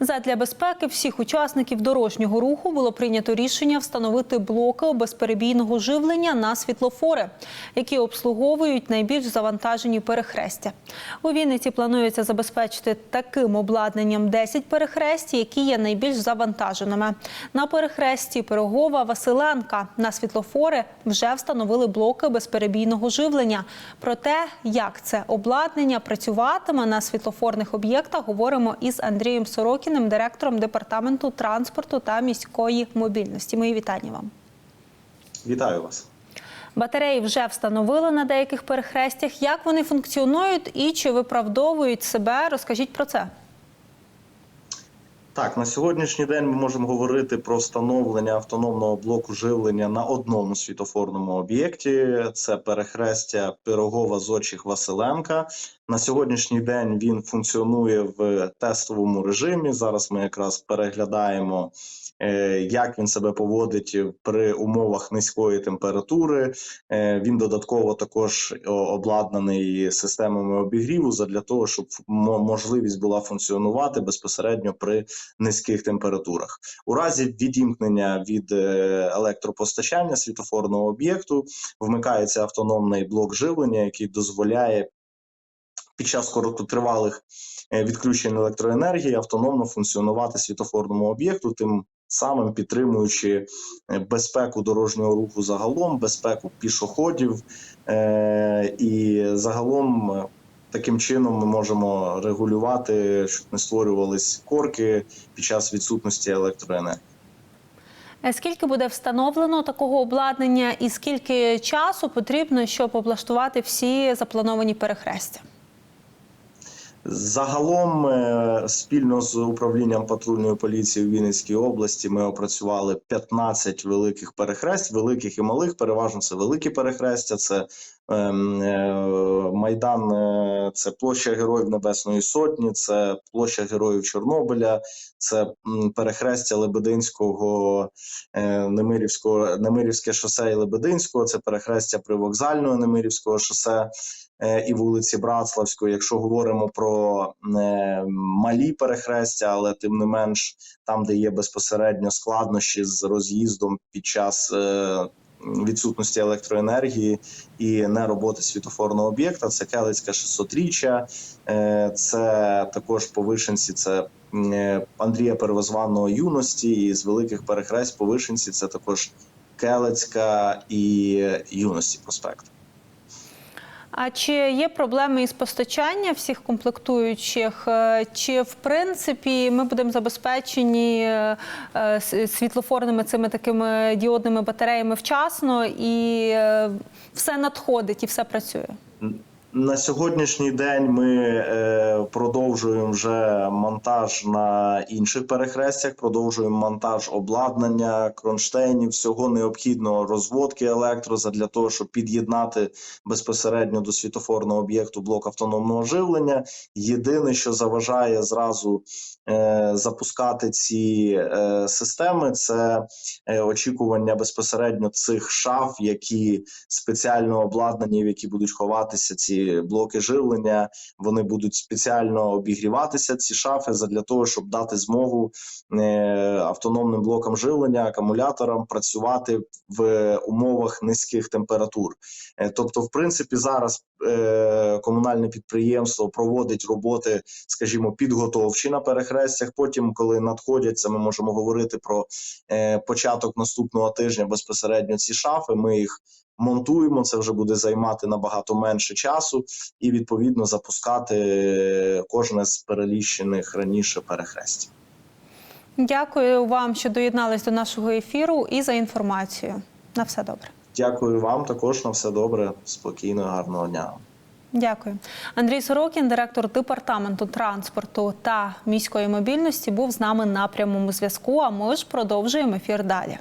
Задля безпеки всіх учасників дорожнього руху було прийнято рішення встановити блоки безперебійного живлення на світлофори, які обслуговують найбільш завантажені перехрестя. У Вінниці планується забезпечити таким обладнанням 10 перехресть, які є найбільш завантаженими. На перехресті Пирогова Василенка на світлофори вже встановили блоки безперебійного живлення. Про те, як це обладнання працюватиме на світлофорних об'єктах, говоримо із Андрієм Сорокіним, директором департаменту транспорту та міської мобільності. Мої вітання вам. Вітаю вас. Батареї вже встановили на деяких перехрестях. Як вони функціонують і чи виправдовують себе? Розкажіть про це. Так, на сьогоднішній день ми можемо говорити про встановлення автономного блоку живлення на одному світофорному об'єкті. Це перехрестя Пирогова Зочих Василенка. На сьогоднішній день він функціонує в тестовому режимі. Зараз ми якраз переглядаємо, е, як він себе поводить при умовах низької температури. Е, Він додатково також обладнаний системами обігріву для того, щоб можливість була функціонувати безпосередньо при низьких температурах. У разі відімкнення від е, електропостачання світофорного об'єкту вмикається автономний блок живлення, який дозволяє під час короткотривалих е, відключень електроенергії автономно функціонувати світофорному об'єкту, тим самим підтримуючи е, безпеку дорожнього руху загалом, безпеку пішоходів е, і загалом. Таким чином ми можемо регулювати, щоб не створювались корки під час відсутності електроенергії. Скільки буде встановлено такого обладнання, і скільки часу потрібно, щоб облаштувати всі заплановані перехрестя? Загалом, е, спільно з управлінням патрульної поліції в Вінницькій області, ми опрацювали 15 великих перехресть, великих і малих. Переважно це великі перехрестя. Це майдан, е, це площа Героїв Небесної Сотні, це площа Героїв Чорнобиля, це перехрестя Лебединського, е, Немирівського, Немирівське шосе і Лебединського. Це перехрестя привокзального Немирівського шосе е, і вулиці Братславської. Якщо говоримо про е, малі перехрестя, але тим не менш там, де є безпосередньо складнощі з роз'їздом під час. Е, Відсутності електроенергії і не роботи світофорного об'єкта. Це Келицька 600-річчя, е, це також повишенці. Це е, Андрія Первозваного юності. І з великих перехресть повишенці. це також Келицька і юності проспект. А чи є проблеми із постачання всіх комплектуючих? Е, Чи в принципі ми будемо забезпечені е, е, світлофорними цими такими діодними батареями вчасно і все надходить і все працює? На сьогоднішній день ми е, продовжуємо вже монтаж на інших перехрестях, продовжуємо монтаж обладнання, кронштейнів, всього необхідного розводки електро для того, щоб під'єднати безпосередньо до світофорного об'єкту блок автономного живлення. Єдине, що заважає зразу е, запускати ці е, системи, це очікування безпосередньо цих шаф, які спеціально обладнані, в які будуть ховатися ці блоки живлення. Вони будуть спеціально обігріватися ці шафи для того, щоб дати змогу е, автономним блокам живлення, акумуляторам працювати в умовах низьких температур. Е, Тобто, в принципі, зараз е, комунальне підприємство проводить роботи, скажімо, підготовчі на перехрестях. Потім, коли надходяться, ми можемо говорити про початок наступного тижня безпосередньо ці шафи. Ми їх монтуємо. Це вже буде займати набагато менше часу, і відповідно запускати кожне з переліщених раніше перехрестів. Дякую вам, що доєднались до нашого ефіру і за інформацію. На все добре. Дякую вам також на все добре, спокійного, гарного дня. Дякую. Андрій Сорокін, директор департаменту транспорту та міської мобільності, був з нами на прямому зв'язку. А ми ж продовжуємо ефір далі.